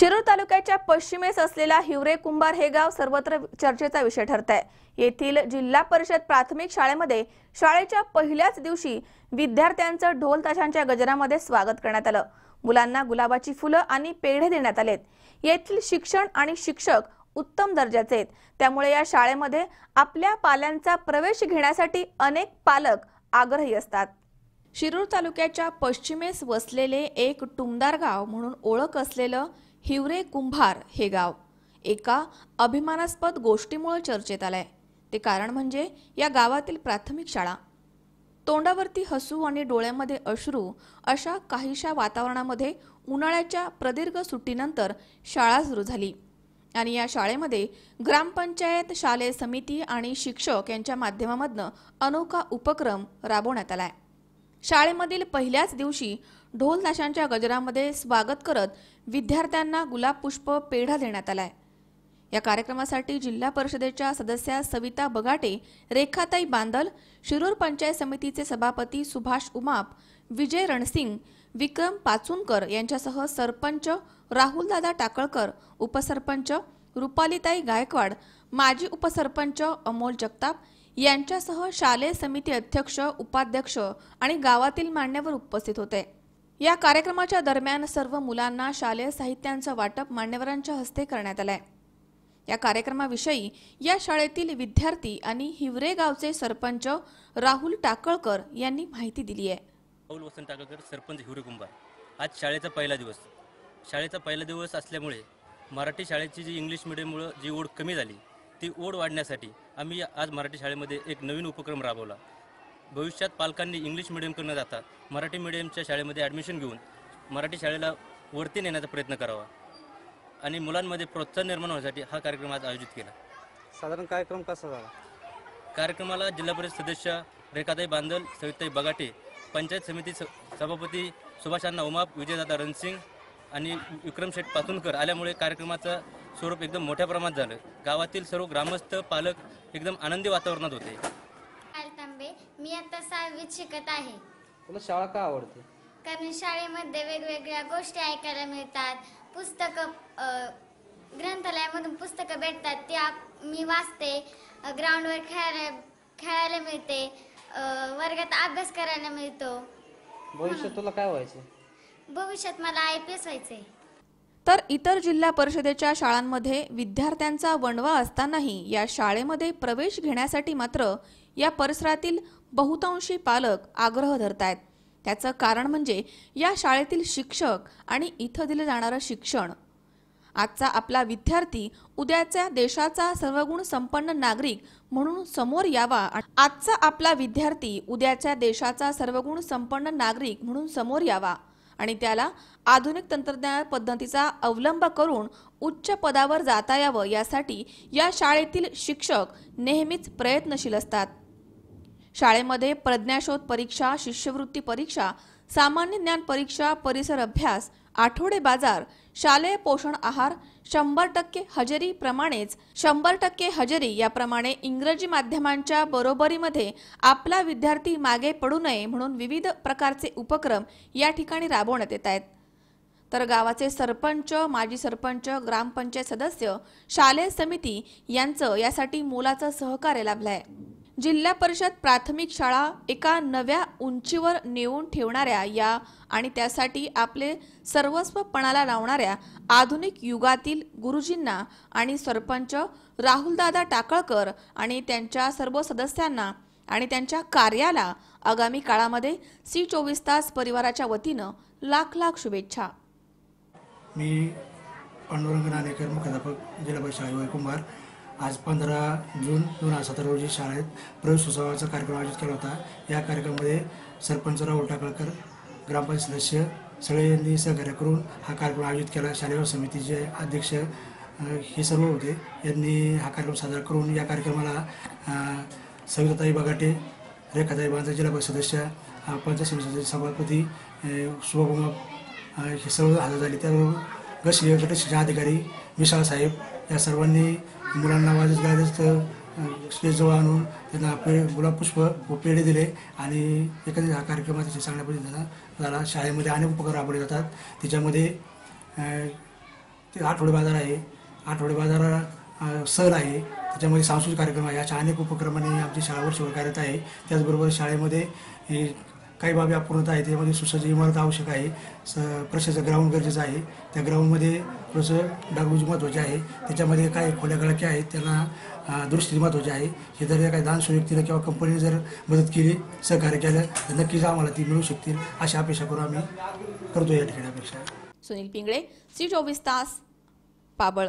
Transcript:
शिरूर तालुक्याच्या पश्चिमेस असलेला हिवरे कुंभार हे गाव सर्वत्र चर्चेचा विषय ठरत आहे येथील जिल्हा परिषद प्राथमिक शाळेमध्ये शाळेच्या पहिल्याच दिवशी विद्यार्थ्यांचं ढोल ताशांच्या गजरामध्ये स्वागत करण्यात आलं. मुलांना गुलाबाची फुलं आणि पेढे देण्यात आलेत. येथील शिक्षण आणि शिक्षक उत्तम दर्जाचे आहेत. त्यामुळे या शाळेमध्ये आपल्या पाल्यांचा प्रवेश घेण्यासाठी अनेक पालक आग्रही असतात. शिरूर तालुक्याच्या पश्चिमेस वसलेले एक टुमदार गाव म्हणून ओळख असलेलं हिवरे कुंभार हे गाव. एका अभिमानास्पद गोष्टीमुळे चर्चेत आलंय. ते कारण म्हणजे या गावातील प्राथमिक शाळा. तोंडावरती हसू आणि डोळ्यामध्ये अश्रू अशा काहीशा वातावरणामध्ये उन्हाळ्याच्या प्रदीर्घ सुट्टीनंतर शाळा सुरू झाली. आणि या शाळेमध्ये ग्रामपंचायत शालेय समिती आणि शिक्षक यांच्या माध्यमामधनं अनोखा उपक्रम राबवण्यात आलाय. शाळेमधील पहिल्याच दिवशी ढोल ताशांच्या गजरामध्ये स्वागत करत विद्यार्थ्यांना गुलाब पुष्प पेढा देण्यात आलाय. या कार्यक्रमासाठी जिल्हा परिषदेच्या सदस्या सविता बगाटे रेखाताई बांदल शिरूर पंचायत समितीचे सभापती सुभाष उमाप विजय रणसिंग विक्रम पाचुनकर यांच्यासह सरपंच राहुलदादा टाकळकर उपसरपंच रुपालीताई गायकवाड माजी उपसरपंच अमोल जगताप यांच्यासह शालेय समिती अध्यक्ष उपाध्यक्ष आणि गावातील मान्यवर उपस्थित होते. या कार्यक्रमाच्या दरम्यान सर्व मुलांना शालेय साहित्यांचं वाटप मान्यवरांच्या हस्ते करण्यात आलंय. या कार्यक्रमाविषयी या शाळेतील विद्यार्थी आणि हिवरे गावचे सरपंच राहुल टाकळकर यांनी माहिती दिली आहे. राहुल वसंत टाकळकर सरपंच हिवरे कुंभार आज शाळेचा पहिला दिवस. शाळेचा पहिला दिवस असल्यामुळे मराठी शाळेची जी इंग्लिश मिडियममुळं जी ओढ कमी झाली ती ओढ वाढण्यासाठी आम्ही आज मराठी शाळेमध्ये एक नवीन उपक्रम राबवला. भविष्यात पालकांनी इंग्लिश मिडियम न जाता मराठी मिडियमच्या शाळेमध्ये ॲडमिशन घेऊन मराठी शाळेला वरती नेण्याचा प्रयत्न करावा. आणि मुलांमध्ये प्रोत्साहन निर्माण होण्यासाठी हा कार्यक्रम आज आयोजित केला. साधारण कार्यक्रम कसा झाला? कार्यक्रमाला जिल्हा परिषद सदस्य रेखाताई बांदल सविताई बगाटे पंचायत समिती स- सभापती सुभाषांना उमाप विजयदादा रणसिंग आणि विक्रम शेठ पातुनकर आल्यामुळे कार्यक्रमाचं स्वरूप एकदम मोठ्या प्रमाणात झालं. गावातील सर्व ग्रामस्थ पालक एकदम आनंदी वातावरणात होते. आता सहावीत शिकत आहे. तुला शाळा का आवडते? कारण शाळेमध्ये वेगवेगळ्या गोष्टी ऐकायला मिळतात. पुस्तकं अ, ग्रंथालयामधून पुस्तकं भेटतात. ती आप मी वाचते. अ, ग्राउंडवर खेळायला खेळायला मिळते. अ, वर्गात अभ्यास करायला मिळतो. भविष्यात तुला काय व्हायचं भविष्यात मला आय पी एस व्हायचे तर इतर जिल्हा परिषदेच्या शाळांमध्ये विद्यार्थ्यांचा वणवा असतानाही या शाळेमध्ये प्रवेश घेण्यासाठी मात्र या परिसरातील बहुतांशी पालक आग्रह धरतायत. त्याचं कारण म्हणजे या शाळेतील शिक्षक आणि इथं दिलं जाणारं शिक्षण. आजचा आपला विद्यार्थी उद्याच्या देशाचा सर्वगुण संपन्न नागरिक म्हणून समोर यावा आणि आजचा आपला विद्यार्थी उद्याच्या देशाचा सर्वगुण संपन्न नागरिक म्हणून समोर यावा आणि त्याला आधुनिक तंत्रज्ञान पद्धतीचा अवलंब करून उच्च पदावर जाता यावं यासाठी या शाळेतील शिक्षक नेहमीच प्रयत्नशील असतात. शाळेमध्ये प्रज्ञाशोध परीक्षा शिष्यवृत्ती परीक्षा सामान्य ज्ञान परीक्षा परिसर अभ्यास आठवडे बाजार शालेय पोषण आहार शंभर टक्के हजेरी प्रमाणेच शंभर टक्के हजेरी याप्रमाणे इंग्रजी माध्यमांच्या बरोबरीमध्ये आपला विद्यार्थी मागे पडू नये म्हणून विविध प्रकारचे उपक्रम या ठिकाणी राबवण्यात येत आहेत. तर गावाचे सरपंच माजी सरपंच ग्रामपंचायत सदस्य शालेय समिती यांचं यासाठी मोलाचं सहकार्य लाभलंय. जिल्हा परिषद प्राथमिक शाळा एका नव्या उंचीवर नेऊन ठेवणाऱ्या या आणि त्यासाठी आपले सर्वस्वपणाला लावणाऱ्या आधुनिक युगातील गुरुजींना आणि सरपंच राहुलदादा टाकळकर आणि त्यांच्या सर्व सदस्यांना आणि त्यांच्या कार्याला आगामी काळामध्ये सी चोवीस तास परिवाराच्या वतीनं लाख लाख शुभेच्छा. मी पांडुरंग नाणेकर मुख्याध्यापक जिल्हा परिषद कुंभार. आज पंधरा जून दोन हजार सतरा रोजी शाळेत प्रवेश उत्सवाचा कार्यक्रम आयोजित केला होता. या कार्यक्रमामध्ये सरपंच राहुल टाकळकर ग्रामपंचायत सदस्य सगळे यांनी सहकार्य करून हा कार्यक्रम आयोजित केला. शालेय समितीचे अध्यक्ष हे सर्व होते. यांनी हा कार्यक्रम साजरा करून या कार्यक्रमाला सविताताई बगाटे रेखाताई बांधा जिल्हा परिषद सदस्य पंचायत समितीचे सभापती शुभकुमार हे सर्व हजर झाले. त्याबरोबर गट गट शिक्षण अधिकारी विशाल साहेब या सर्वांनी मुलांना वाजत गाजत स्टेजजवळ आणून त्यांना आपले गुलाब पुष्प पेढे दिले आणि एकंदरीत हा कार्यक्रम अतिशय चांगल्या झाला शाळेमध्ये अनेक उपक्रम राबवले जातात. त्याच्यामध्ये ते आठवडे बाजार आहे. आठवडे बाजार अ, सहल आहे. त्याच्यामध्ये सांस्कृतिक कार्यक्रम आहे. अशा अनेक उपक्रमाने आमची शाळा वर्षभर कार्यरत आहे. त्याचबरोबर शाळेमध्ये हे काही बाबी अपूर्णता आहे त्यामध्ये सुसज्ज इमारत आवश्यक आहे स प्रशाचं ग्राउंड गरजेचं आहे. त्या ग्राउंडमध्ये थोडंसं डागडूज महत्त्वाचे आहे. त्याच्यामध्ये काय खोल्या गळक्या आहेत त्यांना अ, दुरुस्ती महत्त्वाची आहे. हे जर काही दान व्यक्तीला किंवा कंपनीने जर मदत केली सहकार्य केलं तर नक्कीच आम्हाला ती मिळू शकतील. अशी अपेक्षा करून आम्ही करतो या ठिकाणी अपेक्षा. सुनील पिंगळे सी चोवीस तास पाबळ.